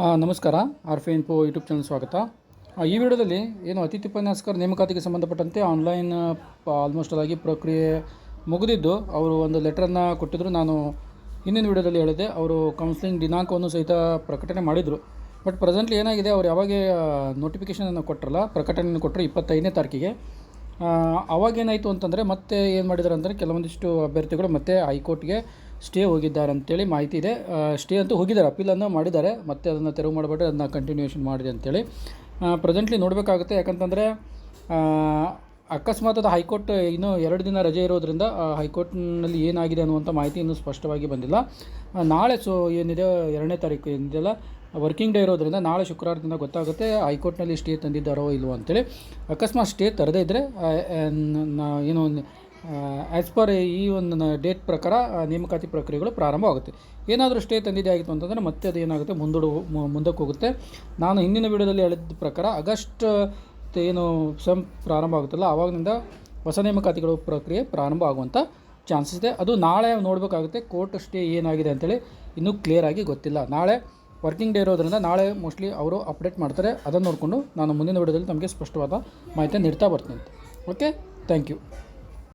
ನಮಸ್ಕಾರ. ಆರ್ಫೆ info YouTube channel ಸ್ವಾಗತ. ಈ ವಿಡಿಯೋದಲ್ಲಿ ಏನು ಅತಿಥಿ ಉಪನ್ಯಾಸಕರ ನೇಮಕಾತಿಗೆ ಸಂಬಂಧಪಟ್ಟಂತೆ ಆನ್ಲೈನ್ ಆಲ್ಮೋಸ್ಟ್ ಆಗಿ ಪ್ರಕ್ರಿಯೆ ಮುಗಿದಿದ್ದು, ಅವರು ಒಂದು ಲೆಟ್ರನ್ನು ಕೊಟ್ಟಿದ್ದರು ನಾನು ಹಿಂದಿನ ವಿಡಿಯೋದಲ್ಲಿ ಹೇಳಿದೆ, ಅವರು ಕೌನ್ಸಿಲಿಂಗ್ ದಿನಾಂಕವನ್ನು ಸಹಿತ ಪ್ರಕಟಣೆ ಮಾಡಿದರು. ಬಟ್ ಪ್ರೆಸೆಂಟ್ಲಿ ಏನಾಗಿದೆ, ಅವ್ರು ಯಾವಾಗ ನೋಟಿಫಿಕೇಷನನ್ನು ಕೊಟ್ಟರಲ್ಲ ಪ್ರಕಟಣೆಯನ್ನು ಕೊಟ್ಟರು ಇಪ್ಪತ್ತೈದನೇ ತಾರೀಕಿಗೆ. ಅವಾಗೇನಾಯಿತು ಅಂತಂದರೆ ಮತ್ತೆ ಏನು ಮಾಡಿದ್ದಾರೆ ಅಂದರೆ ಕೆಲವೊಂದಿಷ್ಟು ಅಭ್ಯರ್ಥಿಗಳು ಮತ್ತೆ ಹೈಕೋರ್ಟ್ಗೆ ಸ್ಟೇ ಹೋಗಿದ್ದಾರೆ ಅಂತೇಳಿ ಮಾಹಿತಿ ಇದೆ. ಸ್ಟೇ ಅಂತೂ ಹೋಗಿದ್ದಾರೆ ಅಪೀಲನ್ನು ಮಾಡಿದ್ದಾರೆ, ಮತ್ತೆ ಅದನ್ನು ತೆರವು ಮಾಡಿಬಿಟ್ಟು ಅದನ್ನ ಕಂಟಿನ್ಯೂಷನ್ ಮಾಡಿದೆ ಅಂತೇಳಿ. ಪ್ರೆಸೆಂಟ್ಲಿ ನೋಡಬೇಕಾಗುತ್ತೆ, ಯಾಕಂತಂದರೆ ಅಕಸ್ಮಾತ್ ಅದು ಹೈಕೋರ್ಟ್ ಇನ್ನೂ ಎರಡು ದಿನ ರಜೆ ಇರೋದ್ರಿಂದ ಹೈಕೋರ್ಟ್ನಲ್ಲಿ ಏನಾಗಿದೆ ಅನ್ನುವಂಥ ಮಾಹಿತಿ ಇನ್ನೂ ಸ್ಪಷ್ಟವಾಗಿ ಬಂದಿಲ್ಲ. ನಾಳೆ ಸೊ, ಏನಿದೆ, ಎರಡನೇ ತಾರೀಕು ಏನಿದೆಯಲ್ಲ ವರ್ಕಿಂಗ್ ಡೇ ಇರೋದ್ರಿಂದ ನಾಳೆ ಶುಕ್ರವಾರದಿಂದ ಗೊತ್ತಾಗುತ್ತೆ, ಹೈಕೋರ್ಟ್ನಲ್ಲಿ ಸ್ಟೇ ತಂದಿದ್ದಾರೋ ಇಲ್ವೋ ಅಂತೇಳಿ. ಅಕಸ್ಮಾತ್ ಸ್ಟೇ ತರದೇ ಇದ್ದರೆ ಏನು ಆ್ಯಸ್ ಪರ್ ಈ ಒಂದು ಡೇಟ್ ಪ್ರಕಾರ ನೇಮಕಾತಿ ಪ್ರಕ್ರಿಯೆಗಳು ಪ್ರಾರಂಭವಾಗುತ್ತೆ. ಏನಾದರೂ ಸ್ಟೇ ತಂದಿದೆ ಆಗಿತ್ತು ಅಂತಂದರೆ ಮತ್ತೆ ಅದು ಏನಾಗುತ್ತೆ, ಮುಂದೂಡು ಮುಂದಕ್ಕೆ ಹೋಗುತ್ತೆ. ನಾನು ಹಿಂದಿನ ವಿಡಿಯೋದಲ್ಲಿ ಹೇಳಿದ ಪ್ರಕಾರ, ಆಗಸ್ಟ್, ಏನು ಸೆಮ್ ಪ್ರಾರಂಭ ಆಗುತ್ತಲ್ಲ ಆವಾಗಿನಿಂದ ಹೊಸ ನೇಮಕಾತಿಗಳು ಪ್ರಕ್ರಿಯೆ ಪ್ರಾರಂಭ ಆಗುವಂಥ ಚಾನ್ಸಸ್ ಇದೆ. ಅದು ನಾಳೆ ನೋಡಬೇಕಾಗುತ್ತೆ, ಕೋರ್ಟ್ ಸ್ಟೇ ಏನಾಗಿದೆ ಅಂತೇಳಿ ಇನ್ನೂ ಕ್ಲಿಯರಾಗಿ ಗೊತ್ತಿಲ್ಲ. ನಾಳೆ ವರ್ಕಿಂಗ್ ಡೇ ಇರೋದ್ರಿಂದ ನಾಳೆ ಮೋಸ್ಟ್ಲಿ ಅವರು ಅಪ್ಡೇಟ್ ಮಾಡ್ತಾರೆ. ಅದನ್ನು ನೋಡಿಕೊಂಡು ನಾನು ಮುಂದಿನ ವಿಡಿಯೋದಲ್ಲಿ ತಮಗೆ ಸ್ಪಷ್ಟವಾದ ಮಾಹಿತಿ ನೀಡ್ತಾ ಬರ್ತೀನಿ ಓಕೆ ಥ್ಯಾಂಕ್ ಯು